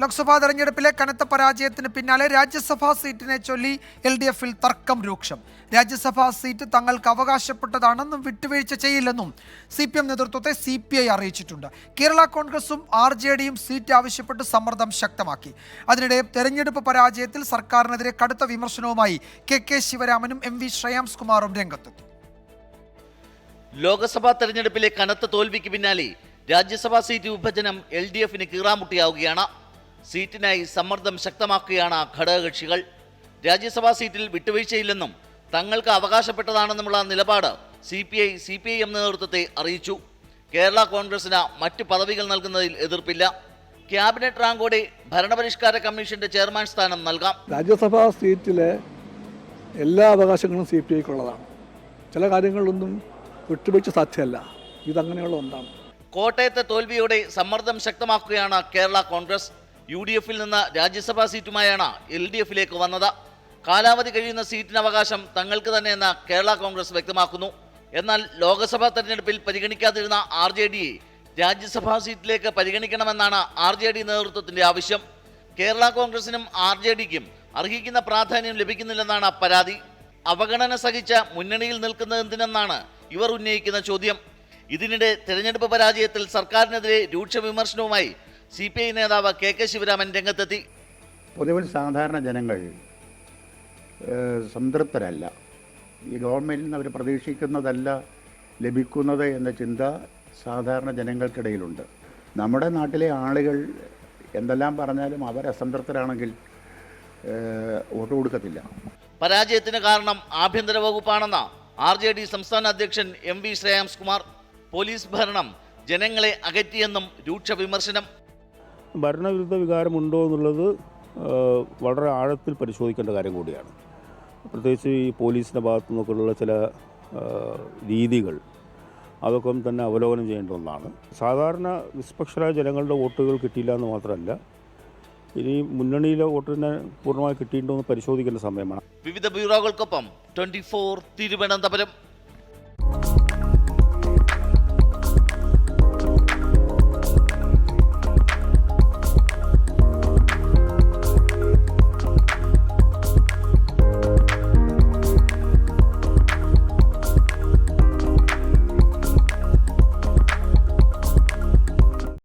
ലോക്സഭാ തെരഞ്ഞെടുപ്പിലെ കനത്ത പരാജയത്തിന് പിന്നാലെ രാജ്യസഭാ സീറ്റിനെ ചൊല്ലി എൽ ഡി എഫിൽ തർക്കം രൂക്ഷം. രാജ്യസഭാ സീറ്റ് തങ്ങൾക്ക് അവകാശപ്പെട്ടതാണെന്നും വിട്ടുവീഴ്ച ചെയ്യില്ലെന്നും സി പി എം നേതൃത്വത്തെ സി പി ഐ അറിയിച്ചിട്ടുണ്ട്. കേരള കോൺഗ്രസും ആർ ജെ ഡിയും സീറ്റ് ആവശ്യപ്പെട്ട് സമ്മർദ്ദം ശക്തമാക്കി. അതിനിടെ തെരഞ്ഞെടുപ്പ് പരാജയത്തിൽ സർക്കാരിനെതിരെ കടുത്ത വിമർശനവുമായി കെ കെ ശിവരാമനും എം വി ശ്രേയാംസ് കുമാറും രംഗത്തെത്തി. ലോക്സഭാ തെരഞ്ഞെടുപ്പിലെ കനത്ത തോൽവിക്ക് പിന്നാലെ രാജ്യസഭാ സീറ്റ് വിഭജനം എൽ ഡി എഫിന് കീറാമുട്ടിയാവുകയാണ്. സീറ്റിനായി സമ്മർദ്ദം ശക്തമാക്കുകയാണ് ഘടകകക്ഷികൾ. രാജ്യസഭാ സീറ്റിൽ വിട്ടുവീഴ്ചയില്ലെന്നും തങ്ങൾക്ക് അവകാശപ്പെട്ടതാണെന്നുമുള്ള നിലപാട് C P I C P I M നേതൃത്വത്തെ അറിയിച്ചു. കേരള കോൺഗ്രസിന് മറ്റു പദവികൾ നൽകുന്നതിൽ എതിർപ്പില്ല. ക്യാബിനറ്റ് റാങ്കോടെ ഭരണപരിഷ്കാര കമ്മീഷന്റെ ചെയർമാൻ സ്ഥാനം നൽകാം. രാജ്യസഭാ സീറ്റിലെ എല്ലാ അവകാശങ്ങളും സി പി ഐക്കുള്ളതാണ് ചില കാര്യങ്ങളിലൊന്നും വിട്ടുവീഴ്ച സാധ്യമല്ല. ഇതങ്ങനെയുള്ള ഒന്നാണ്. കോട്ടയത്തെ തോൽവിയോടെ സമ്മർദ്ദം ശക്തമാക്കുകയാണ് കേരള കോൺഗ്രസ്. യു ഡി എഫിൽ നിന്ന് രാജ്യസഭാ സീറ്റുമായാണ് എൽ ഡി എഫിലേക്ക് വന്നത്. കാലാവധി കഴിയുന്ന സീറ്റിന് അവകാശം തങ്ങൾക്ക് തന്നെയെന്ന് കേരള കോൺഗ്രസ് വ്യക്തമാക്കുന്നു. എന്നാൽ ലോക്സഭാ തെരഞ്ഞെടുപ്പിൽ പരിഗണിക്കാതിരുന്ന ആർ ജെ ഡിയെ രാജ്യസഭാ സീറ്റിലേക്ക് പരിഗണിക്കണമെന്നാണ് ആർ ജെ ഡി നേതൃത്വത്തിന്റെ ആവശ്യം. കേരള കോൺഗ്രസിനും ആർ ജെ ഡിക്കും അർഹിക്കുന്ന പ്രാധാന്യം ലഭിക്കുന്നില്ലെന്നാണ് പരാതി. അവഗണന സഹിച്ച മുന്നണിയിൽ നിൽക്കുന്നത് എന്തിനെന്നാണ് ഇവർ ഉന്നയിക്കുന്ന ചോദ്യം. ഇതിനിടെ തെരഞ്ഞെടുപ്പ് പരാജയത്തിൽ സർക്കാരിനെതിരെ രൂക്ഷ വിമർശനവുമായി സി പി ഐ നേതാവ് കെ കെ ശിവരാമൻ രംഗത്തെത്തി. പൊതുവിൽ സാധാരണ ജനങ്ങൾ സംതൃപ്തരല്ല. ഈ ഗവൺമെന്റിൽ നിന്ന് അവർ പ്രതീക്ഷിക്കുന്നതല്ല ലഭിക്കുന്നത് എന്ന ചിന്ത സാധാരണ ജനങ്ങൾക്കിടയിലുണ്ട്. നമ്മുടെ നാട്ടിലെ ആളുകൾ എന്തെല്ലാം പറഞ്ഞാലും അവർ അസംതൃപ്തരാണെങ്കിൽ വോട്ട് കൊടുക്കത്തില്ല. പരാജയത്തിന് കാരണം ആഭ്യന്തര വകുപ്പാണെന്ന ആർ ജെ ഡി സംസ്ഥാന അധ്യക്ഷൻ M V Shreyams Kumar. Police ഭരണം ജനങ്ങളെ അകറ്റിയെന്നും രൂക്ഷ വിമർശനം. ഭരണവിരുദ്ധ വികാരമുണ്ടോ എന്നുള്ളത് വളരെ ആഴത്തിൽ പരിശോധിക്കേണ്ട കാര്യം കൂടിയാണ്. പ്രത്യേകിച്ച് ഈ പോലീസിന്റെ ഭാഗത്തു നിന്നൊക്കെയുള്ള ചില രീതികൾ അതൊക്കെ തന്നെ അവലോകനം ചെയ്യേണ്ട ഒന്നാണ്. സാധാരണ നിഷ്പക്ഷരായ ജനങ്ങളുടെ വോട്ടുകൾ കിട്ടിയില്ല എന്ന് മാത്രമല്ല ഇനി മുന്നണിയിലെ വോട്ടിനെ പൂർണമായി കിട്ടിയിട്ടുണ്ടോ എന്ന് പരിശോധിക്കേണ്ട സമയമാണ്. വിവിധ ബ്യൂറോകൾക്കൊപ്പം ട്വന്റി ഫോർ തിരുവനന്തപുരം.